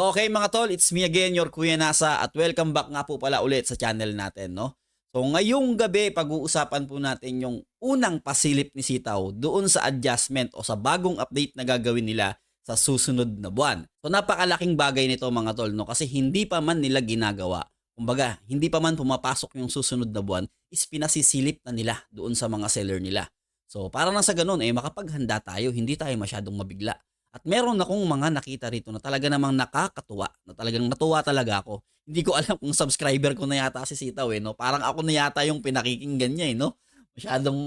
Okay mga tol, it's me again, your Kuya Nasa at welcome back nga po pala ulit sa channel natin, no? So ngayong gabi, pag-uusapan po natin yung unang pasilip ni Sitaw doon sa adjustment o sa bagong update na gagawin nila sa susunod na buwan. So napakalaking bagay nito mga tol, no? Kasi hindi pa man nila ginagawa. Kumbaga, hindi pa man pumapasok yung susunod na buwan, is pinasisilip na nila doon sa mga seller nila. So para na sa ganun, eh makapaghanda tayo, hindi tayo masyadong mabigla. At meron akong mga nakita rito na talaga namang nakakatuwa, na talagang natuwa talaga ako. Hindi ko alam kung subscriber ko na yata si Sitaw eh, no? Parang ako na yata yung pinakikinggan niya eh, no? Masyadong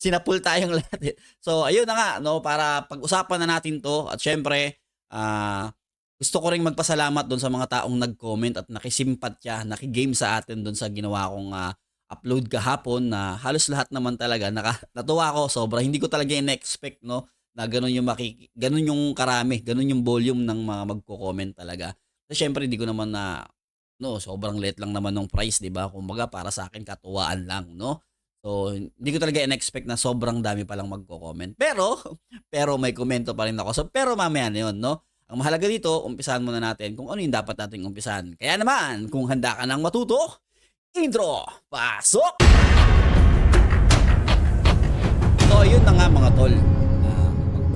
sinapul tayong lahat eh. So, ayun na nga, no? Para pag-usapan na natin to at syempre, ah, gusto ko rin magpasalamat doon sa mga taong nag-comment at nakisimpatya, nakigame sa atin doon sa ginawa kong ah, upload kahapon na halos lahat naman talaga naka, natuwa ako sobra hindi ko talaga in-expect no na ganun yung makiki, ganun yung karami, ganun yung volume ng mga magko-comment talaga. Kasi syempre hindi ko naman na no, sobrang late lang naman ng price, 'di ba? Kumbaga para sa akin katuwaan lang, no? So, hindi ko talaga in-expect na sobrang dami pa lang magko-comment. Pero pero may komento pa rin ako. So, pero mamaya na 'yon, no? Ang mahalaga dito, umpisahan muna natin kung ano yung dapat nating umpisahan. Kaya naman, kung handa ka nang matuto, intro, pasok! So, yun na nga mga tol.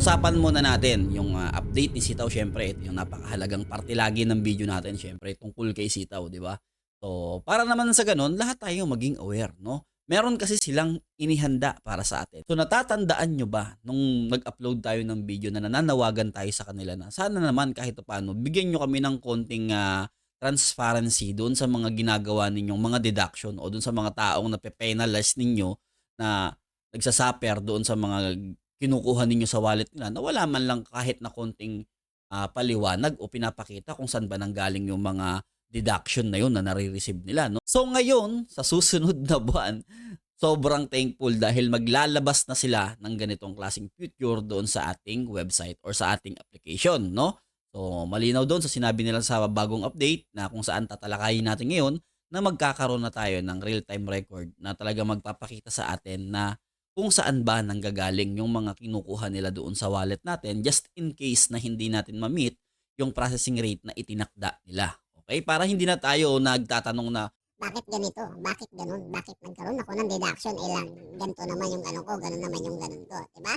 Usapan muna natin yung ah, update ni Sitaw syempre, yung napakahalagang parte lagi ng video natin syempre tungkol kay Sitaw, di ba? So, para naman sa ganun, lahat tayo maging aware, no? Meron kasi silang inihanda para sa atin. So, natatandaan nyo ba nung nag-upload tayo ng video na nananawagan tayo sa kanila na sana naman kahit paano, bigyan nyo kami ng konting ah, transparency doon sa mga ginagawa ninyong mga deduction o doon sa mga taong nape-penalize ninyo na nagsasaper doon sa mga kinukuha ninyo sa wallet nila na wala man lang kahit na konting ah, paliwanag o pinapakita kung saan ba nanggaling yung mga deduction na yun na nare-receive nila. No? So ngayon, sa susunod na buwan, sobrang thankful dahil maglalabas na sila ng ganitong klaseng future doon sa ating website or sa ating application. No? So malinaw doon sa sinabi nila sa bagong update na kung saan tatalakayin natin ngayon na magkakaroon na tayo ng real-time record na talaga magpapakita sa atin na kung saan ba nanggagaling yung mga kinukuha nila doon sa wallet natin just in case na hindi natin ma-meet yung processing rate na itinakda nila. Okay? Para hindi na tayo nagtatanong na bakit ganito? Bakit ganun? Bakit nagkaroon ako ng deduction? Eh lang, ganito naman yung ano ko, ganun naman yung ganun ko. Diba?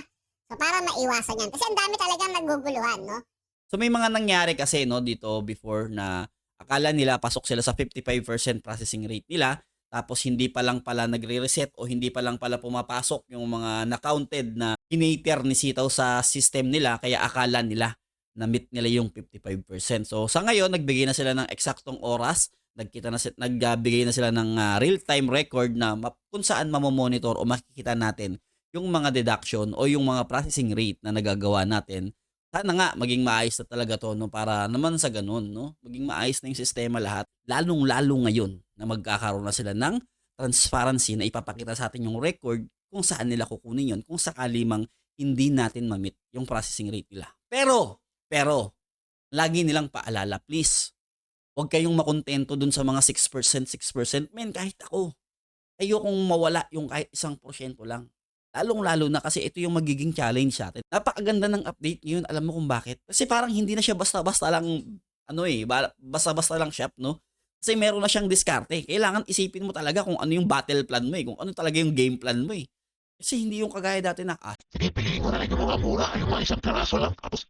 So para maiwasan yan. Kasi ang dami talagang naguguluhan, no? So may mga nangyari kasi no dito before na akala nila pasok sila sa 55% processing rate nila tapos hindi pa lang pala nagre-reset o hindi pa lang pala pumapasok yung mga na-counted na kinater ni Sitaw sa system nila kaya akala nila na meet nila yung 55%. So sa ngayon nagbigay na sila ng eksaktong oras, nagkita na nagbigay na sila ng ah, real-time record na map- kung saan mamomonitor o makikita natin yung mga deduction o yung mga processing rate na nagagawa natin sana nga maging maayos na talaga to no? Para naman sa ganun no? Maging maayos na yung sistema lahat lalong lalo ngayon na magkakaroon na sila ng transparency na ipapakita sa atin yung record kung saan nila kukunin yon kung sakali mang hindi natin ma-meet yung processing rate nila. Pero pero lagi nilang paalala please huwag kayong makontento dun sa mga 6% 6% men kahit ako ayokong mawala yung kahit isang porsyento lang Lalong-lalo na kasi ito yung magiging challenge sa atin. Napakaganda ng update ngayon. Alam mo kung bakit? Kasi parang hindi na siya basta-basta lang, ano eh, ba- basta-basta lang shop, no? Kasi meron na siyang diskarte. Kailangan isipin mo talaga kung ano yung battle plan mo eh. Kung ano talaga yung game plan mo eh. Kasi hindi yung kagaya dati na, ah, Pinipiliin mo na lang yung mga mura, yung mga isang piraso lang. Tapos,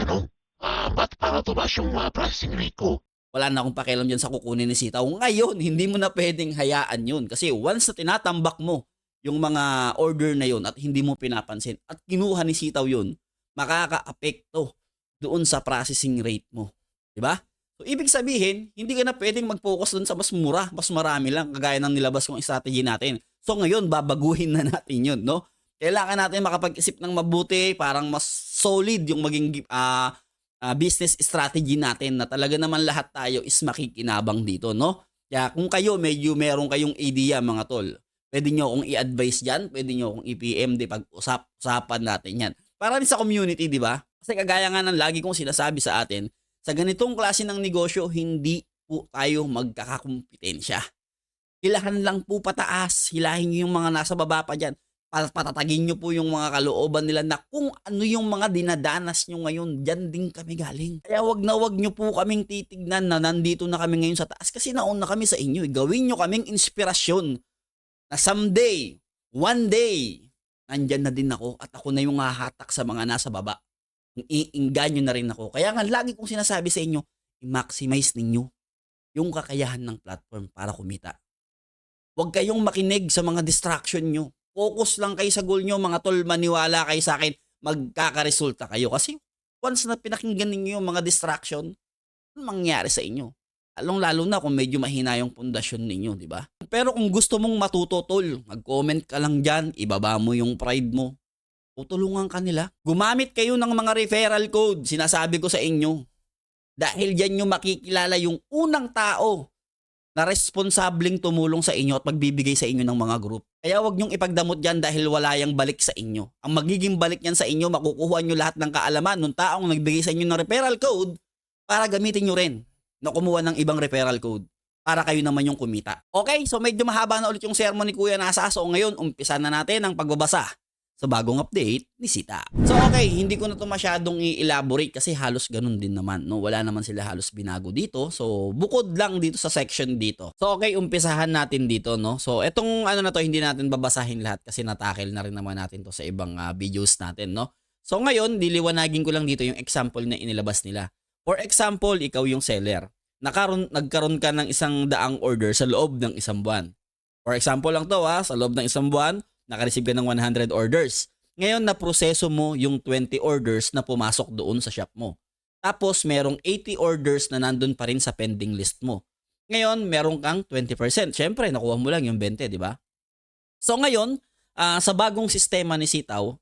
ano, ah, ba't para tumaas yung ah, processing rate ko? wala na akong pakialam dyan sa kukunin ni Sitaw. Ngayon, hindi mo na pwedeng hayaan yun. Kasi once na tinatambak mo yung mga order na yun at hindi mo pinapansin at kinuha ni Sitaw yun, makaka-apekto doon sa processing rate mo. 'Di ba? So, ibig sabihin, hindi ka na pwedeng mag-focus doon sa mas mura, mas marami lang, kagaya ng nilabas kong strategy natin. So, ngayon, babaguhin na natin yun, no? Kailangan natin makapag-isip ng mabuti, parang mas solid yung maging ah, ah, business strategy natin na talaga naman lahat tayo is makikinabang dito, no? Kaya kung kayo medyo meron kayong idea mga tol, pwede nyo akong i-advise dyan, pwede nyo akong i-PM, di pag-usapan natin yan. Para rin sa community, di ba? Kasi kagaya nga ng lagi kong sinasabi sa atin, sa ganitong klase ng negosyo, hindi po tayo magkakakompetensya. Hilahan lang po pataas, hilahin nyo yung mga nasa baba pa dyan. Pa- Patatagin nyo po yung mga kalooban nila na kung ano yung mga dinadanas nyo ngayon, dyan din kami galing. Kaya wag na wag nyo po kaming titignan na nandito na kami ngayon sa taas kasi nauna kami sa inyo. Gawin nyo kaming inspirasyon na someday, one day, nandyan na din ako at ako na yung hahatak sa mga nasa baba. Iinggan nyo na rin ako. Kaya nga lagi kong sinasabi sa inyo, i-maximize ninyo yung kakayahan ng platform para kumita. Huwag kayong makinig sa mga distraction nyo. Focus lang kayo sa goal nyo, mga tol, maniwala kayo sa akin, magkakaresulta kayo. Kasi once na pinakinggan ninyo yung mga distraction, ano mangyari sa inyo? Lalong lalo na kung medyo mahina yung pundasyon ninyo, di ba? Pero kung gusto mong matuto, tol, mag-comment ka lang dyan, ibaba mo yung pride mo. Tutulungan ka nila. Gumamit kayo ng mga referral code, sinasabi ko sa inyo. Dahil dyan yung makikilala yung unang tao na responsableng tumulong sa inyo at magbibigay sa inyo ng mga group. Kaya wag niyong ipagdamot dyan dahil wala yang balik sa inyo. Ang magiging balik niyan sa inyo, makukuha niyo lahat ng kaalaman ng taong nagbigay sa inyo ng referral code para gamitin niyo rin na kumuha ng ibang referral code para kayo naman yung kumita. Okay, so medyo mahaba na ulit yung sermon ni Kuya Nasa. So ngayon, umpisa na natin ang pagbabasa sa bagong update ni Sita. So okay, hindi ko na to masyadong i-elaborate kasi halos ganun din naman, no? Wala naman sila halos binago dito. So bukod lang dito sa section dito. So okay, umpisahan natin dito, no? So etong ano na to, hindi natin babasahin lahat kasi natakil na rin naman natin to sa ibang ah, videos natin, no? So ngayon, diliwanagin ko lang dito yung example na inilabas nila. For example, ikaw yung seller. Nakaroon, nagkaroon ka ng isang daang order sa loob ng isang buwan. For example lang to ha, sa loob ng isang buwan, nakareceive ka ng 100 orders. Ngayon, naproseso mo yung 20 orders na pumasok doon sa shop mo. Tapos, merong 80 orders na nandun pa rin sa pending list mo. Ngayon, meron kang 20%. Siyempre, nakuha mo lang yung 20, di ba? So, ngayon, ah, sa bagong sistema ni Sitaw,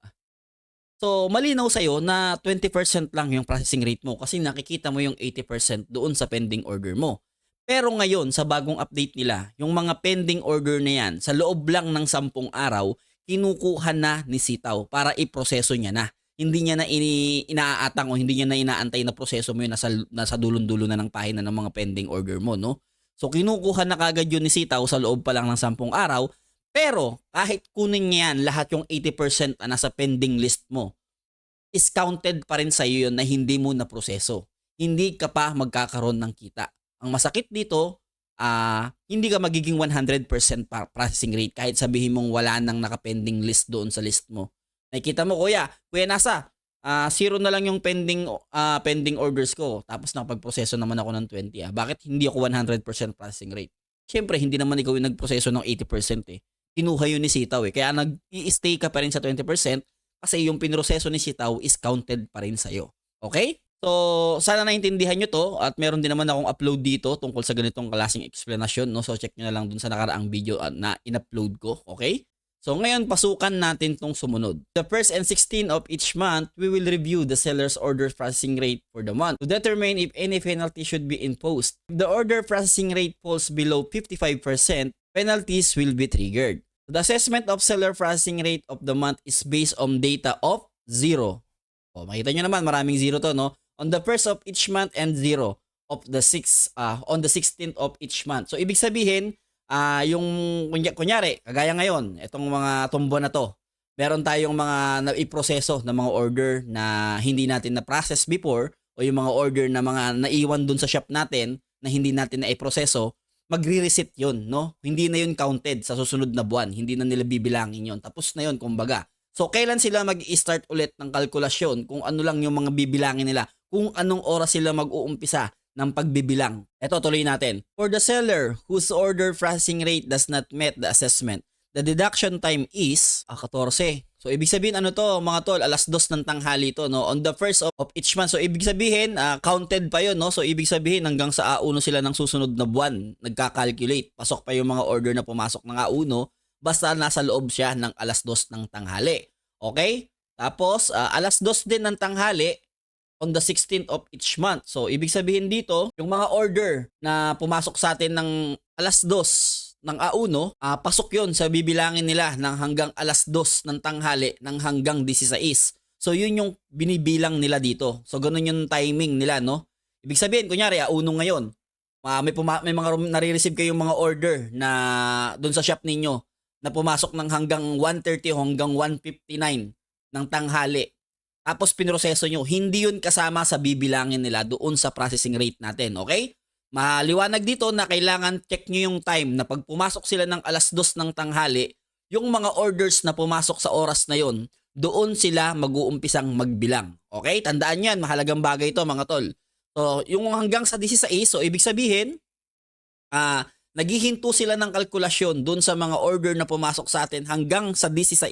so, malinaw sa'yo na 20% lang yung processing rate mo kasi nakikita mo yung 80% doon sa pending order mo. Pero ngayon, sa bagong update nila, yung mga pending order na yan, sa loob lang ng 10 araw, kinukuha na ni Sitaw para iproseso niya na. Hindi niya na ini, inaatang o hindi niya na inaantay na proseso mo yun nasa, nasa dulon-dulo na ng pahina ng mga pending order mo, no? So kinukuha na kagad yun ni Sitaw sa loob pa lang ng 10 araw, pero kahit kunin niya yan, lahat yung 80% na nasa pending list mo, is counted pa rin sa iyo yun na hindi mo na proseso. Hindi ka pa magkakaroon ng kita. Ang masakit dito, ah hindi ka magiging 100% pa- processing rate kahit sabihin mong wala nang nakapending list doon sa list mo. Nakikita mo, kuya, kuya nasa, ah zero na lang yung pending ah, pending orders ko. Tapos nakapagproseso naman ako ng 20. Ah. Bakit hindi ako 100% processing rate? Siyempre, hindi naman ikaw yung nagproseso ng 80% eh. Kinuha yun ni Sitaw eh. Kaya nag-i-stay ka pa rin sa 20% kasi yung pinroseso ni Sitaw is counted pa rin sa'yo. Okay? So, sana naintindihan nyo to at meron din naman akong upload dito tungkol sa ganitong klaseng explanation. No? So, check nyo na lang dun sa nakaraang video ah, na in-upload ko. Okay? So, ngayon, pasukan natin tong sumunod. The first and 16 of each month, we will review the seller's order processing rate for the month to determine if any penalty should be imposed. If the order processing rate falls below 55%, penalties will be triggered. The assessment of seller processing rate of the month is based on data of zero. O, makita nyo naman, maraming zero to, no? On the first of each month and zero of the six, ah, on the 16th of each month. So, ibig sabihin, ah yung kunya, kunyari, kagaya ngayon, itong mga tumbo na to, meron tayong mga naiproseso na mga order na hindi natin na-process before o yung mga order na mga naiwan dun sa shop natin na hindi natin na-iproseso, magre-reset yun, no? Hindi na yun counted sa susunod na buwan. Hindi na nila bibilangin yun. Tapos na yun, kumbaga. So, kailan sila mag-start ulit ng kalkulasyon kung ano lang yung mga bibilangin nila, kung anong oras sila mag-uumpisa ng pagbibilang. Ito, tuloy natin. For the seller whose order processing rate does not met the assessment, the deduction time is ah, 14. So, ibig sabihin, ano to, mga tol, alas dos ng tanghali to, no? On the first of, of each month. So, ibig sabihin, ah, counted pa yon no? So, ibig sabihin, hanggang sa A1 sila ng susunod na buwan, nagka-calculate. Pasok pa yung mga order na pumasok ng A1, basta nasa loob siya ng alas dos ng tanghali. Okay? Tapos, ah, alas dos din ng tanghali, on the 16th of each month. So, ibig sabihin dito, yung mga order na pumasok sa atin ng alas 2 ng A1, ah, pasok yon sa bibilangin nila ng hanggang alas 2 ng tanghali ng hanggang 16. So, yun yung binibilang nila dito. So, ganun yung timing nila, no? Ibig sabihin, kunyari, A1 ngayon, ah, may, puma- may mga nare-receive kayong mga order na doon sa shop ninyo na pumasok ng hanggang 1.30 hanggang 1.59 ng tanghali. Tapos pinroseso nyo, hindi yun kasama sa bibilangin nila doon sa processing rate natin, okay? Maliwanag dito na kailangan check nyo yung time na pag pumasok sila ng alas 2 ng tanghali, yung mga orders na pumasok sa oras na yon, doon sila mag-uumpisang magbilang. Okay? Tandaan yan, mahalagang bagay ito mga tol. So, yung hanggang sa 16, so ibig sabihin, ah, naghihinto sila ng kalkulasyon doon sa mga order na pumasok sa atin hanggang sa 16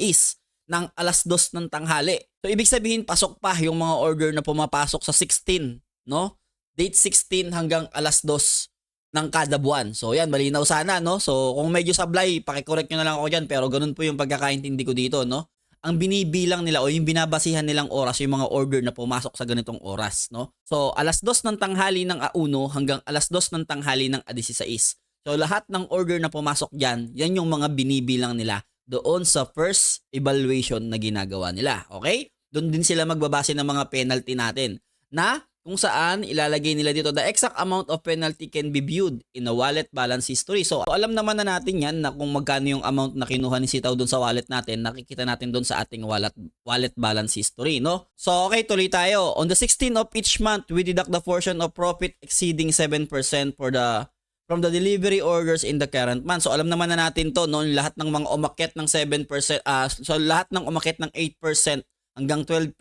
ng alas 2 ng tanghali. So, ibig sabihin, pasok pa yung mga order na pumapasok sa 16, no? Date 16 hanggang alas 2 ng kada buwan. So, yan, malinaw sana, no? So, kung medyo sablay, pakicorrect nyo na lang ako dyan, pero ganun po yung pagkakaintindi ko dito, no? Ang binibilang nila o yung binabasihan nilang oras, yung mga order na pumasok sa ganitong oras, no? So, alas 2 ng tanghali ng A1 hanggang alas 2 ng tanghali ng A16. So, lahat ng order na pumasok dyan, yan yung mga binibilang nila doon sa first evaluation na ginagawa nila. Okay? Doon din sila magbabase ng mga penalty natin na kung saan ilalagay nila dito the exact amount of penalty can be viewed in a wallet balance history. So, alam naman na natin yan na kung magkano yung amount na kinuha ni Sitaw doon sa wallet natin, nakikita natin doon sa ating wallet wallet balance history, no? So, okay, tuloy tayo. On the 16th of each month, we deduct the portion of profit exceeding 7% for the from the delivery orders in the current month. So alam naman na natin to, no, lahat ng mga umakyat ng 7%, ah so lahat ng umakyat ng 8% hanggang 12%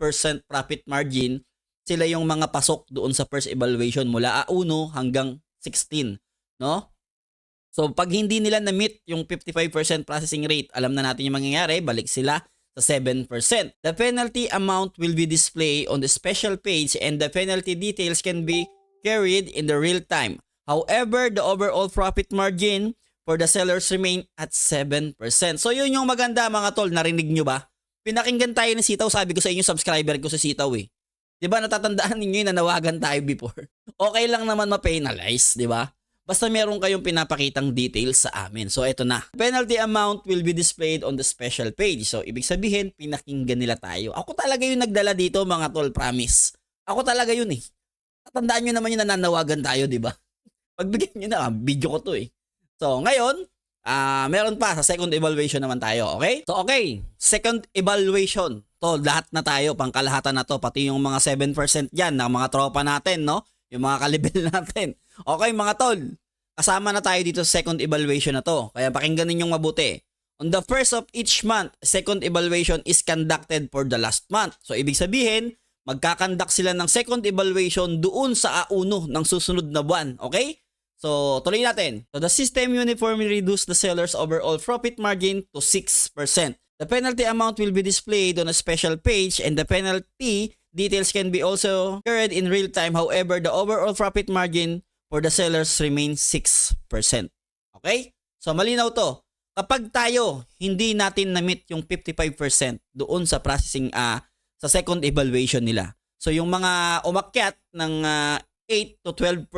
profit margin, sila yung mga pasok doon sa first evaluation mula A1 hanggang 16, no? So pag hindi nila na-meet yung 55% processing rate, alam na natin yung mangyayari, balik sila sa 7%. The penalty amount will be displayed on the special page and the penalty details can be carried in the real time. However, the overall profit margin for the sellers remain at 7%. So yun yung maganda mga tol, narinig nyo ba? Pinakinggan tayo ni Sitaw, sabi ko sa inyo subscriber ko sa Sitaw eh. 'Di ba natatandaan ninyo yung nanawagan tayo before? Okay lang naman ma-penalize, 'di ba? Basta meron kayong pinapakitang details sa amin. So eto na. Penalty amount will be displayed on the special page. So ibig sabihin, pinakinggan nila tayo. Ako talaga yung nagdala dito mga tol, promise. Ako talaga yun eh. Tandaan nyo naman yung nananawagan tayo, di ba? Pagbigyan nyo na, video ko to eh. So, ngayon, ah meron pa sa second evaluation naman tayo, okay? So, okay, second evaluation. To, lahat na tayo, pangkalahatan na to, pati yung mga 7% dyan ng mga tropa natin, no? Yung mga kalibel natin. Okay, mga tol, kasama na tayo dito sa second evaluation na to. Kaya pakinggan ninyong mabuti. On the first of each month, second evaluation is conducted for the last month. So, ibig sabihin, magkakandak sila ng second evaluation doon sa A1 ng susunod na buwan. Okay? So, tuloy natin. So, the system uniformly reduced the seller's overall profit margin to 6%. The penalty amount will be displayed on a special page and the penalty details can be also carried in real time. However, the overall profit margin for the sellers remains 6%. Okay? So, malinaw to. Kapag tayo hindi natin na-meet yung 55% doon sa processing ah sa second evaluation nila. So yung mga umakyat ng ah, 8 to 12%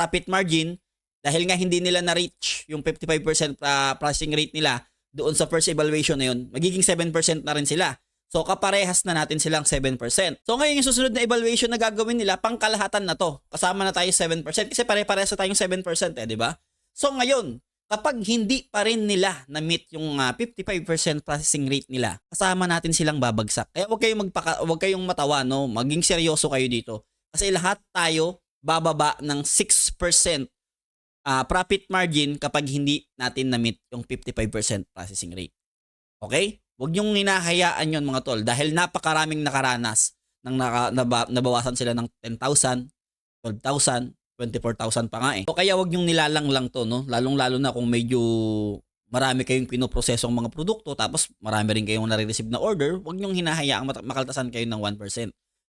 profit margin dahil nga hindi nila na-reach yung 55% ah, processing rate nila doon sa first evaluation na yun, magiging 7% na rin sila. So kaparehas na natin silang 7%. So ngayon yung susunod na evaluation na gagawin nila, pangkalahatan na to. Kasama na tayo 7% kasi pare-parehas na tayong 7% eh, di ba? So ngayon, kapag hindi pa rin nila na-meet yung ah, 55% processing rate nila, kasama natin silang babagsak. Kaya huwag kayong magpaka, huwag kayong matawa, no? Maging seryoso kayo dito. Kasi lahat tayo bababa ng 6% ah, profit margin kapag hindi natin na-meet yung 55% processing rate. Okay? Huwag niyong hinahayaan yon mga tol dahil napakaraming nakaranas nang naka, naba, nabawasan sila ng 10,000, 12,000, 24,000 pa nga eh. So kaya wag niyong nilalang lang to, no? Lalong-lalo na kung medyo marami kayong pinoprosesong mga produkto tapos marami rin kayong nare-receive na order, wag niyong hinahayaang makaltasan kayo ng 1%.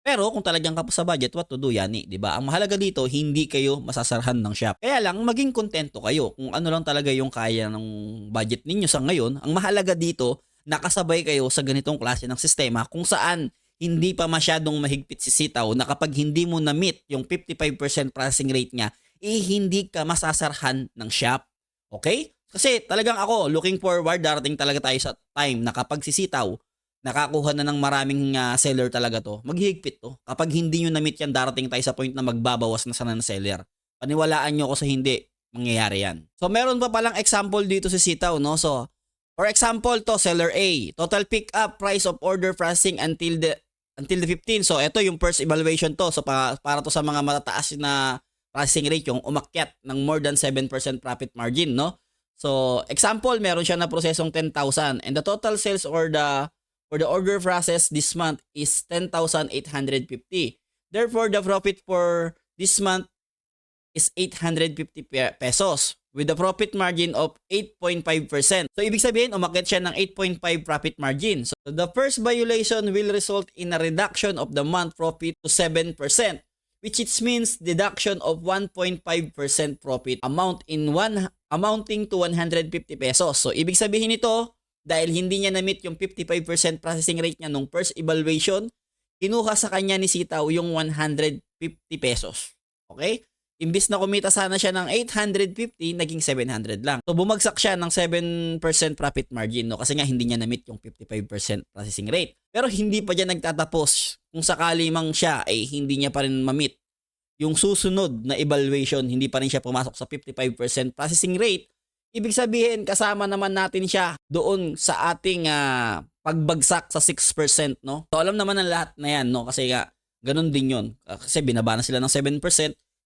Pero kung talagang kapos sa budget, what to do yan eh, di ba? Ang mahalaga dito, hindi kayo masasarhan ng shop. Kaya lang, maging kontento kayo kung ano lang talaga yung kaya ng budget ninyo sa ngayon. Ang mahalaga dito, nakasabay kayo sa ganitong klase ng sistema kung saan hindi pa masyadong mahigpit si sitaw na kapag hindi mo na-meet yung 55% processing rate niya, eh hindi ka masasarhan ng shop. Okay? Kasi talagang ako, looking forward, darating talaga tayo sa time na kapag sisitaw, nakakuha na ng maraming ah, seller talaga to, maghihigpit to. Kapag hindi nyo na-meet yan, darating tayo sa point na magbabawas na sana ng seller. Paniwalaan nyo ko sa hindi, mangyayari yan. So meron pa palang example dito sa sitaw, no? So, For example, to seller A, total pick up price of order processing until the until the 15. So ito yung first evaluation to. So pa, para to sa mga matataas na processing rate yung umakyat ng more than 7% profit margin, no? So example, meron siya na prosesong 10,000 and the total sales or the for the order process this month is 10,850. Therefore, the profit for this month is 850 pe- pesos with a profit margin of 8.5%. So ibig sabihin umakyat siya ng 8.5 profit margin. So the first violation will result in a reduction of the month profit to 7%, which it means deduction of 1.5% profit amount in one amounting to 150 pesos. So ibig sabihin nito dahil hindi niya na-meet yung 55% processing rate niya nung first evaluation, kinuha sa kanya ni Sitaw yung 150 pesos. Okay? Imbis na kumita sana siya ng 850, naging 700 lang. So bumagsak siya ng 7% profit margin no kasi nga hindi niya na-meet yung 55% processing rate. Pero hindi pa diyan nagtatapos. Kung sakali mang siya ay hindi niya pa rin ma-meet yung susunod na evaluation, hindi pa rin siya pumasok sa 55% processing rate. Ibig sabihin kasama naman natin siya doon sa ating ah, pagbagsak sa 6%, no? So alam naman ng lahat na 'yan, no? Kasi nga ganun din 'yon. Kasi binaba na sila ng 7%.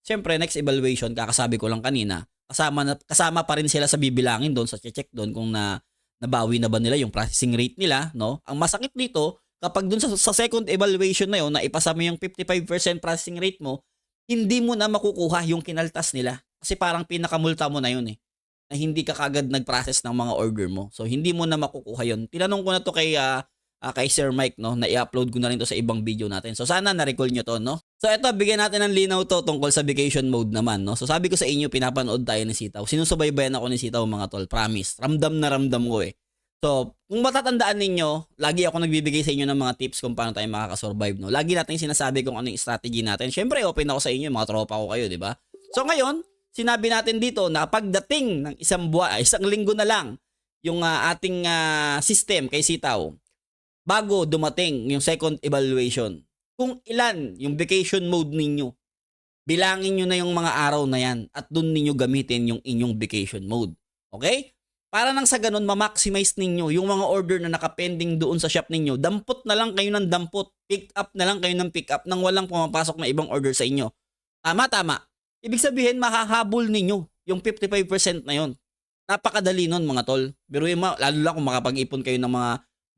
Siyempre, next evaluation, kakasabi ko lang kanina, kasama, na, kasama pa rin sila sa bibilangin doon, sa check doon kung na, nabawi na ba nila yung processing rate nila, no? Ang masakit dito, kapag doon sa, sa second evaluation na yun, na ipasa mo yung 55% processing rate mo, hindi mo na makukuha yung kinaltas nila. Kasi parang pinakamulta mo na yun eh. Na hindi ka kagad nag-process ng mga order mo. So, hindi mo na makukuha yun. Tinanong ko na to kay ah, ah, kay Sir Mike, no, na i-upload ko na rin to sa ibang video natin. So sana na-recall nyo to, no? So eto, bigyan natin ng linaw to tungkol sa vacation mode naman, no? So sabi ko sa inyo, pinapanood tayo ni Sitaw. Sinusubaybayan ako ni Sitaw, mga tol. Promise. Ramdam na ramdam ko eh. So, kung matatandaan ninyo, lagi ako nagbibigay sa inyo ng mga tips kung paano tayo makakasurvive, no? Lagi natin sinasabi kung ano yung strategy natin. Siyempre, open ako sa inyo, mga tropa ko kayo, di ba? So ngayon, sinabi natin dito na pagdating ng isang buwan, ah, isang linggo na lang, yung ah, ating ah, system kay Sitaw, bago dumating yung second evaluation, kung ilan yung vacation mode ninyo, bilangin nyo na yung mga araw na yan at doon ninyo gamitin yung inyong vacation mode. Okay? Para nang sa ganun, ma-maximize ninyo yung mga order na nakapending doon sa shop ninyo. Dampot na lang kayo ng dampot. Pick up na lang kayo ng pick up nang walang pumapasok na ibang order sa inyo. Tama, tama. Ibig sabihin, mahahabol ninyo yung 55% na yon. Napakadali nun mga tol. Pero yung, lalo lang kung makapag-ipon kayo ng mga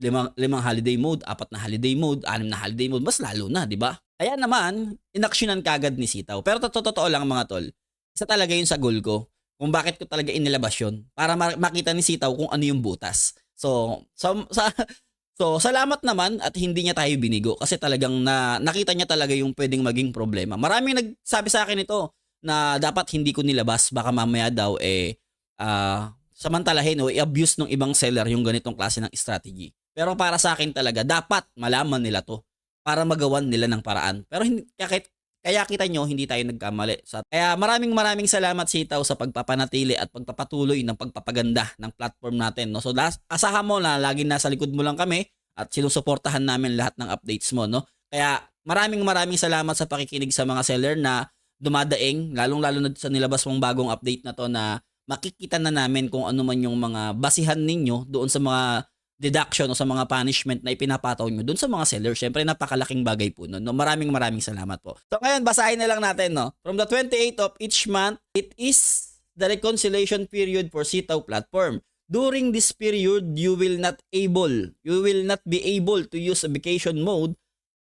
limang, limang holiday mode, apat na holiday mode, anim na holiday mode, mas lalo na, di ba? Kaya naman, inaksyonan kagad ni Sitaw. Pero to- totoo lang mga tol, isa talaga yun sa goal ko kung bakit ko talaga inilabas yun para ma- makita ni Sitaw kung ano yung butas. So, sa, sa, so salamat naman at hindi niya tayo binigo kasi talagang na, nakita niya talaga yung pwedeng maging problema. Maraming nagsabi sa akin ito na dapat hindi ko nilabas baka mamaya daw eh ah, samantalahin o i-abuse ng ibang seller yung ganitong klase ng strategy. Pero para sa akin talaga, dapat malaman nila to para magawan nila ng paraan. Pero hindi, kaya, kaya kita nyo, hindi tayo nagkamali. Sa, kaya maraming maraming salamat Sitaw sa pagpapanatili at pagpapatuloy ng pagpapaganda ng platform natin. No? So las, asahan mo na lagi nasa likod mo lang kami at sinusuportahan namin lahat ng updates mo. No? Kaya maraming maraming salamat sa pakikinig sa mga seller na dumadaing, lalong-lalo na sa nilabas mong bagong update na to na makikita na namin kung ano man yung mga basihan ninyo doon sa mga deduction o sa mga punishment na ipinapataw nyo doon sa mga seller. Siyempre, napakalaking bagay po nun. No? Maraming maraming salamat po. So ngayon, basahin na lang natin. No? From the 28th of each month, it is the reconciliation period for Sitaw platform. During this period, you will not able, you will not be able to use a vacation mode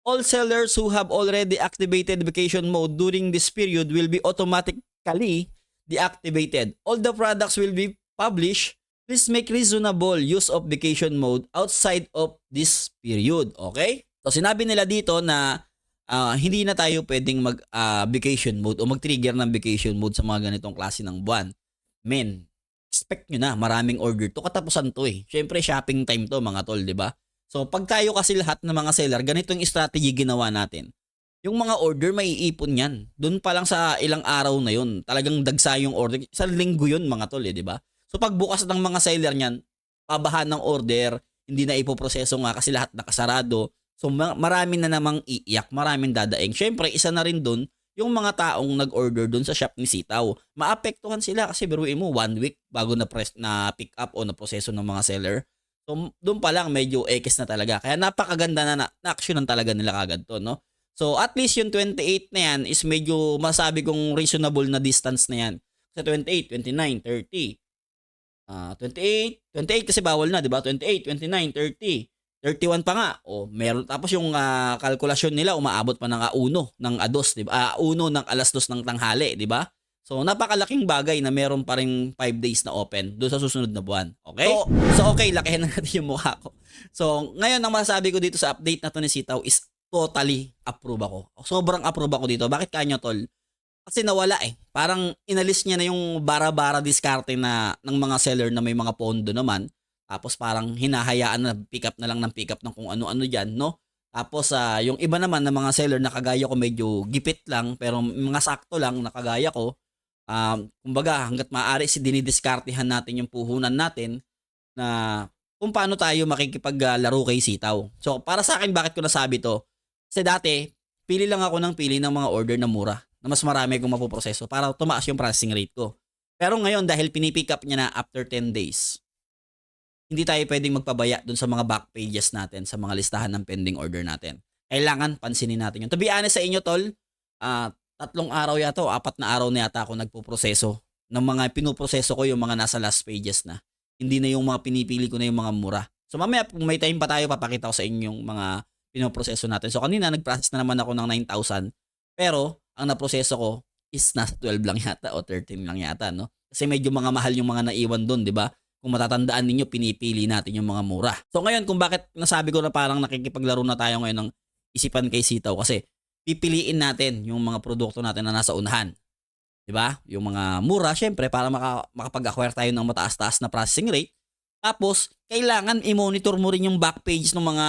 all sellers who have already activated vacation mode during this period will be automatically deactivated. All the products will be published. Please make reasonable use of vacation mode outside of this period. Okay? So sinabi nila dito na ah, hindi na tayo pwedeng mag ah, vacation mode o mag-trigger ng vacation mode sa mga ganitong klase ng buwan. Men, expect nyo na maraming order to. Katapusan to eh. Syempre shopping time to mga tol, di ba? So pag tayo kasi lahat ng mga seller, ganito yung strategy ginawa natin. Yung mga order may iipon yan. Doon pa lang sa ilang araw na yun, talagang dagsa yung order. Sa linggo yun mga tol, eh, di ba? So pagbukas ng mga seller niyan, pabahan ng order, hindi na ipoproseso nga kasi lahat nakasarado. So ma- marami na namang iiyak, maraming dadaing. Syempre, isa na rin doon yung mga taong nag-order dun sa shop ni Sitaw. Maapektuhan sila kasi biruin mo one week bago na press na pick up o na proseso ng mga seller. So doon pa lang medyo ekis na talaga. Kaya napakaganda na na, na talaga nila kagad to, no? So at least yung 28 na yan is medyo masabi kong reasonable na distance na yan. Sa 28, 29, 30. Ah, 28, 28 kasi bawal na, 'di ba? 28, 29, 30. 31 pa nga. O meron tapos yung ah, kalkulasyon nila umaabot pa ng ah, uno ng ados, 'di ba? Ah, uno ng alas dos ng tanghali, 'di ba? So napakalaking bagay na meron pa rin 5 days na open doon sa susunod na buwan. Okay? So, so okay, lakihan na natin yung mukha ko. So ngayon ang masasabi ko dito sa update na to ni Sitaw is totally approve ako. Sobrang approve ako dito. Bakit kanyo tol? Kasi nawala eh. Parang inalis niya na yung bara-bara diskarte na ng mga seller na may mga pondo naman. Tapos parang hinahayaan na pick up na lang ng pick up ng kung ano-ano diyan, no? Tapos ah, yung iba naman na mga seller na kagaya ko medyo gipit lang pero mga sakto lang na kagaya ko. Um, kumbaga hangga't maaari si dinidiskartehan natin yung puhunan natin na kung paano tayo makikipaglaro kay Sitaw. So para sa akin bakit ko nasabi to? Kasi dati pili lang ako ng pili ng mga order na mura na mas marami kong mapoproseso para tumaas yung processing rate ko. Pero ngayon dahil pinipick up niya na after 10 days, hindi tayo pwedeng magpabaya dun sa mga back pages natin, sa mga listahan ng pending order natin. Kailangan pansinin natin yun. To be honest sa inyo, tol, ah, tatlong araw yata o apat na araw na yata ako nagpo-proseso ng mga pinuproseso ko yung mga nasa last pages na. Hindi na yung mga pinipili ko na yung mga mura. So mamaya kung may time pa tayo, papakita ko sa inyo yung mga pinoproseso natin. So kanina nag-process na naman ako ng 9,000. Pero ang naproseso ko is nasa 12 lang yata o 13 lang yata, no? Kasi medyo mga mahal yung mga naiwan doon, di ba? Kung matatandaan ninyo, pinipili natin yung mga mura. So ngayon, kung bakit nasabi ko na parang nakikipaglaro na tayo ngayon ng isipan kay Sitaw kasi pipiliin natin yung mga produkto natin na nasa unahan. 'Di ba? Yung mga mura, syempre para maka, makapag-acquire tayo ng mataas-taas na processing rate. Tapos, kailangan i-monitor mo rin yung back page ng mga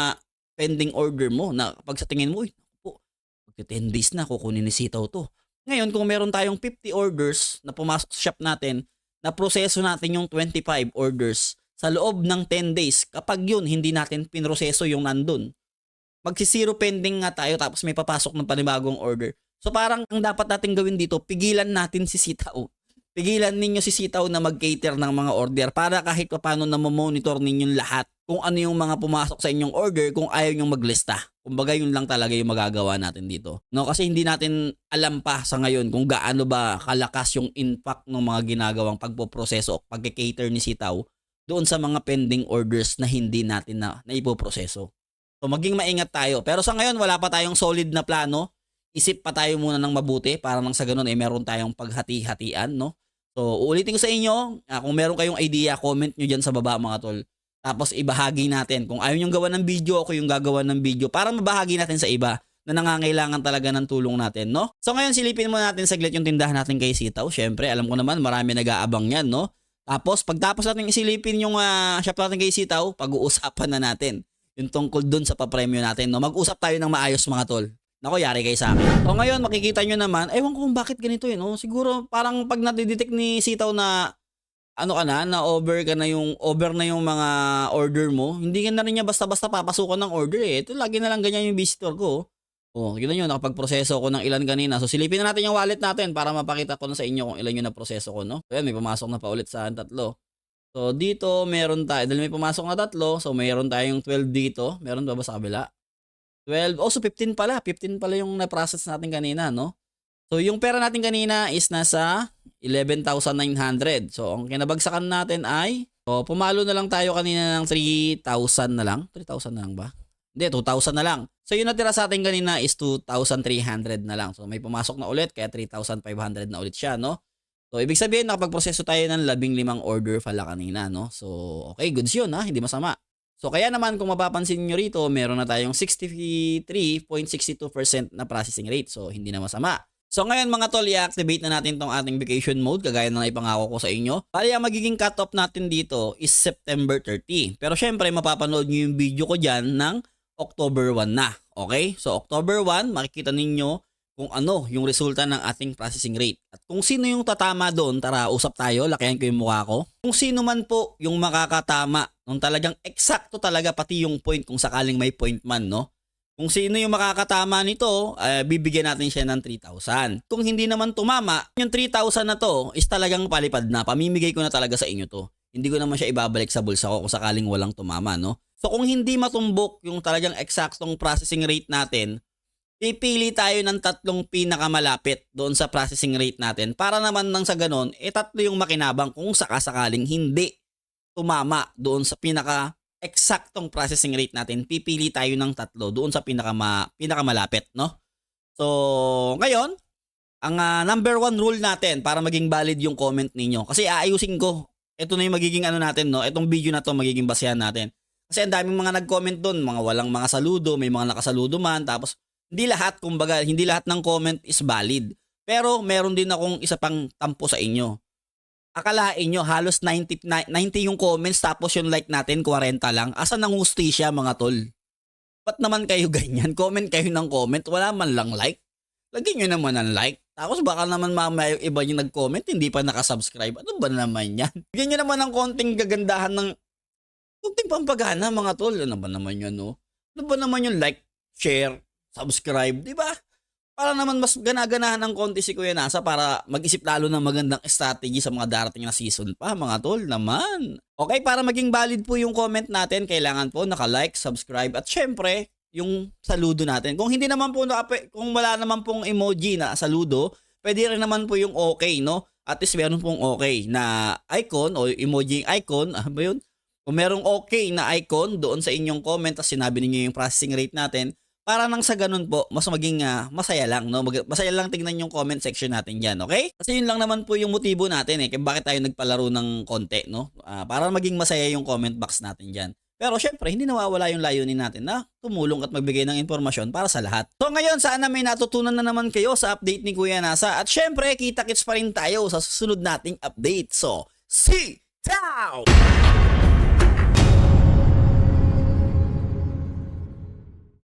pending order mo na pag sa tingin mo, uy, po, magti 10 days na kukunin ni Sitaw to. Ngayon, kung meron tayong 50 orders na pumasok sa shop natin, na proseso natin yung 25 orders sa loob ng 10 days, kapag yun, hindi natin pinroseso yung nandun, magsi-zero pending nga tayo tapos may papasok ng panibagong order. So parang ang dapat natin gawin dito, pigilan natin si Sitaw. Pigilan ninyo si Sitaw na mag-cater ng mga order para kahit pa paano na monitor ninyong lahat kung ano yung mga pumasok sa inyong order kung ayaw nyong maglista. Kumbaga yun lang talaga yung magagawa natin dito. No, kasi hindi natin alam pa sa ngayon kung gaano ba kalakas yung impact ng mga ginagawang pagpoproseso o pagke-cater ni Sitaw doon sa mga pending orders na hindi natin na naipoproseso. So maging maingat tayo. Pero sa ngayon wala pa tayong solid na plano. Isip pa tayo muna ng mabuti para nang sa ganun eh meron tayong paghati-hatian, no? So uulitin ko sa inyo, ah, kung meron kayong idea, comment nyo dyan sa baba mga tol. Tapos ibahagi natin. Kung ayaw nyong gawa ng video, ako yung gagawa ng video para mabahagi natin sa iba na nangangailangan talaga ng tulong natin, no? So ngayon silipin muna natin saglit yung tindahan natin kay Sitaw. Syempre, alam ko naman marami nag-aabang yan, no? Tapos pagtapos natin isilipin yung ah, shop natin kay Sitaw, pag-uusapan na natin yung tungkol dun sa papremyo natin, no? Mag-usap tayo ng maayos mga tol. Nako, yari kayo sa akin. So ngayon, makikita nyo naman, ewan ko kung bakit ganito eh, no? Siguro, parang pag nadidetect ni Sitaw na ano ka na, na over ka na yung, over na yung mga order mo, hindi ka na rin niya basta-basta papasukan ng order eh. Ito, lagi na lang ganyan yung visitor ko. Oh, kita nyo, nakapag-proseso ko ng ilan kanina. So, silipin na natin yung wallet natin para mapakita ko na sa inyo kung ilan yung na-proseso ko, no? Yan, may pumasok na pa ulit sa tatlo. So, dito, meron tayo, dahil may pumasok na tatlo, so meron tayong 12 dito. Meron ba ba sa kabila? 12, oh, so 15 pala. 15 pala yung na-process natin kanina, no? So, yung pera natin kanina is nasa 11,900. So, ang kinabagsakan natin ay, so, pumalo na lang tayo kanina ng 3,000 na lang. 3,000 na lang ba? Hindi, 2,000 na lang. So, yung natira sa atin kanina is 2,300 na lang. So, may pumasok na ulit, kaya 3,500 na ulit siya, no? So, ibig sabihin, nakapagproseso tayo ng labing limang order pala kanina, no? So, okay, goods yun, ha? Hindi masama. So, kaya naman, kung mapapansin nyo rito, meron na tayong 63.62% na processing rate. So, hindi na masama. So ngayon mga tol, i-activate na natin tong ating vacation mode kagaya na ipangako ko sa inyo. Bali ang magiging cut-off natin dito is September 30. Pero syempre mapapanood nyo yung video ko dyan ng October 1 na. Okay? So October 1, makikita ninyo kung ano yung resulta ng ating processing rate. At kung sino yung tatama doon, tara usap tayo, lakayan ko yung mukha ko. Kung sino man po yung makakatama nung talagang eksakto talaga pati yung point kung sakaling may point man, no? Kung sino yung makakatama nito, eh, bibigyan natin siya ng 3,000. Kung hindi naman tumama, yung 3,000 na to is talagang palipad na. Pamimigay ko na talaga sa inyo to. Hindi ko naman siya ibabalik sa bulsa ko kung sakaling walang tumama, no? So kung hindi matumbok yung talagang eksaktong processing rate natin, pipili tayo ng tatlong pinakamalapit doon sa processing rate natin para naman nang sa ganon, eh tatlo yung makinabang kung sakasakaling hindi tumama doon sa pinaka eksaktong processing rate natin, pipili tayo ng tatlo doon sa pinakama, pinakamalapit, no? So, ngayon, ang ah, number one rule natin para maging valid yung comment ninyo, kasi aayusin ko, ito na yung magiging ano natin, no? Itong video na to magiging basehan natin. Kasi ang daming mga nag-comment doon, mga walang mga saludo, may mga nakasaludo man, tapos hindi lahat, kumbaga, hindi lahat ng comment is valid. Pero meron din akong isa pang tampo sa inyo akalain nyo halos 90, 90 yung comments tapos yung like natin 40 lang. Asan ang hustisya mga tol? Ba't naman kayo ganyan? Comment kayo ng comment, wala man lang like. Lagyan nyo naman ng like. Tapos baka naman mamaya yung iba yung nag-comment, hindi pa nakasubscribe. Ano ba naman yan? Bigyan nyo naman ng konting gagandahan ng konting pampagana mga tol. Ano ba naman yun, no? Ano ba naman yung like, share, subscribe, di ba? para naman mas ganaganahan ng konti si Kuya Nasa para mag-isip lalo ng magandang strategy sa mga darating na season pa, mga tol naman. Okay, para maging valid po yung comment natin, kailangan po naka-like, subscribe, at syempre, yung saludo natin. Kung hindi naman po, kung wala naman pong emoji na saludo, pwede rin naman po yung okay, no? At least meron pong okay na icon o emoji icon, ah ba yun? Kung merong okay na icon doon sa inyong comment, at sinabi ninyo yung processing rate natin, para nang sa ganun po, mas maging ah, masaya lang, no? Mag- masaya lang tingnan yung comment section natin diyan, okay? Kasi yun lang naman po yung motibo natin eh, kung bakit tayo nagpalaro ng konti, no? Ah, para maging masaya yung comment box natin diyan. Pero syempre, hindi nawawala yung layunin natin na tumulong at magbigay ng impormasyon para sa lahat. So ngayon, sana may natutunan na naman kayo sa update ni Kuya Nasa. At syempre, kita-kits pa rin tayo sa susunod nating update. So, see you!